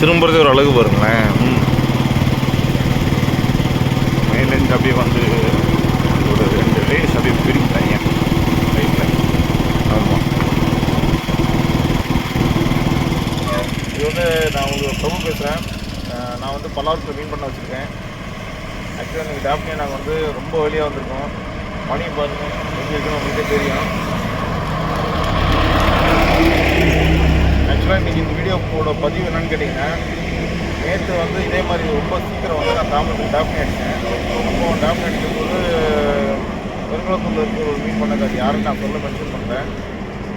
திரும்புறதே ஒரு அழகு பாருங்களேன். மேலேருந்து அப்படியே வந்து ஒரு ரெண்டு ரேஸ் அப்படியே பிரிக்கும் தனியாக ரைட்டில் ஆமாம் இது வந்து நான் உங்களுக்கு பிரபு பேசுகிறேன் நான் வந்து பல்லாவரத்தில் மீன் பண்ண வச்சுருக்கேன். ஆக்சுவலாக நீங்கள் டாப்னே நாங்கள் வந்து ரொம்ப வெளியே வந்திருக்கோம். மணி பாருங்க. எப்படி இருக்குன்னு உங்களுக்கே தெரியும் ஆக்சுவலாக இன்றைக்கி இந்த வீடியோவோட பதிவு என்னன்னு கேட்டிங்கன்னா நேற்று வந்து இதே மாதிரி ரொம்ப சீக்கிரம் வந்து நான் தாமரத்துக்கு டாப்னே அடித்தேன் ரொம்ப டாப்னே அடிக்கும்போது பெருங்குளத்தூரில் இருக்கிற ஒரு மீன் பண்ணக்காரி யாருன்னு நான் சொல்ல மென்ஷன் பண்ணுறேன்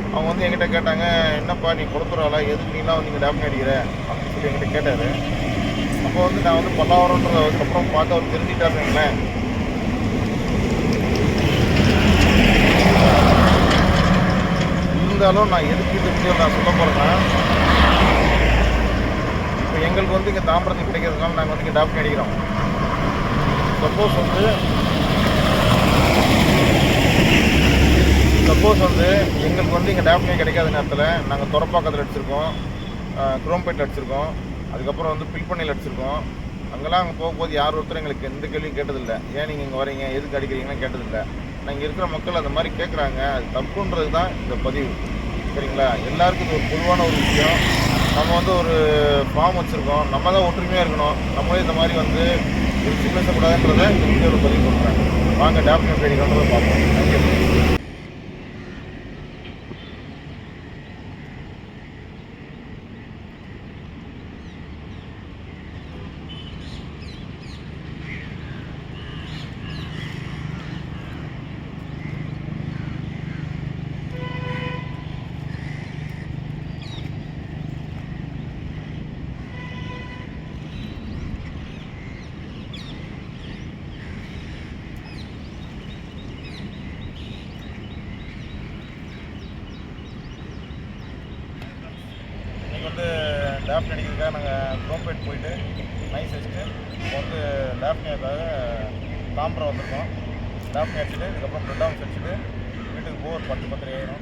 அவங்க வந்து என்கிட்ட கேட்டாங்க என்னப்பா நீ கொடுத்துறாளா? எதுக்கு நீலாம் வந்து இங்கே டாப்னே அடிக்கிற? அப்படின்னு சொல்லி என்கிட்ட கேட்டார். அப்போ வந்து நான் வந்து பல்லாவரம்ன்றத அதுக்கப்புறம் பார்த்து அவர் தெரிஞ்சுட்டாருங்களேன் இருந்தாலும் நான் எதுக்கு இந்த வீடியோ நான் சொல்ல போகிறேன்னா எங்களுக்கு வந்து இங்கே தாம்பரத்தில் கிடைக்கிறதுனால நாங்கள் வந்து இங்கே டாப்னி அடிக்கிறோம் சப்போஸ் வந்து சப்போஸ் வந்து எங்களுக்கு வந்து இங்கே டாப்னே கிடைக்காத நேரத்தில் நாங்கள் துறப்பாக்கத்தில் அடிச்சிருக்கோம் குரோம்பேட்டில் அடிச்சிருக்கோம் அதுக்கப்புறம் வந்து பில்பண்ணியில் அடிச்சிருக்கோம். அங்கெல்லாம் அங்கே போகும்போது யார் ஒருத்தரும் எங்களுக்கு எந்த கேள்வியும் கேட்டதில்லை. ஏன் நீங்கள் இங்கே வரீங்க? எதுக்கு அடிக்கிறீங்கன்னு கேட்டதில்லை. நான் இங்கே இருக்கிற மக்கள் அந்த மாதிரி கேட்குறாங்க அது தப்புன்றது தான் இந்த பதிவு. சரிங்களா? எல்லாருக்கும் இது ஒரு பொதுவான ஒரு விஷயம். நம்ம வந்து ஒரு ஃபார்ம் வச்சுருக்கோம். நம்ம தான் ஒற்றுமையாக இருக்கணும். நம்மளே இந்த மாதிரி வந்து பேசக்கூடாதுன்றதை இந்த வீடியோவில் பதிவு பண்ணுறேன் வாங்க டேப்னு பேடிக்கிறோன்றதை பார்ப்போம். தேங்க்யூ இன்றைக்கி வந்து லேப்ட் அடிக்கிறதுக்காக நாங்கள் குரோம்பேட் போயிட்டு நைஸ் அடிச்சுட்டு இப்போ வந்து லேப்னியாக்காக தாம்பரம் வந்திருக்கோம். லேப்னி அடிச்சுட்டு இதுக்கப்புறம் ப்ரெட் ஆஃப் அடிச்சுட்டு வீட்டுக்கு போக ஒரு பத்து பத்தரை ஆயிரும்.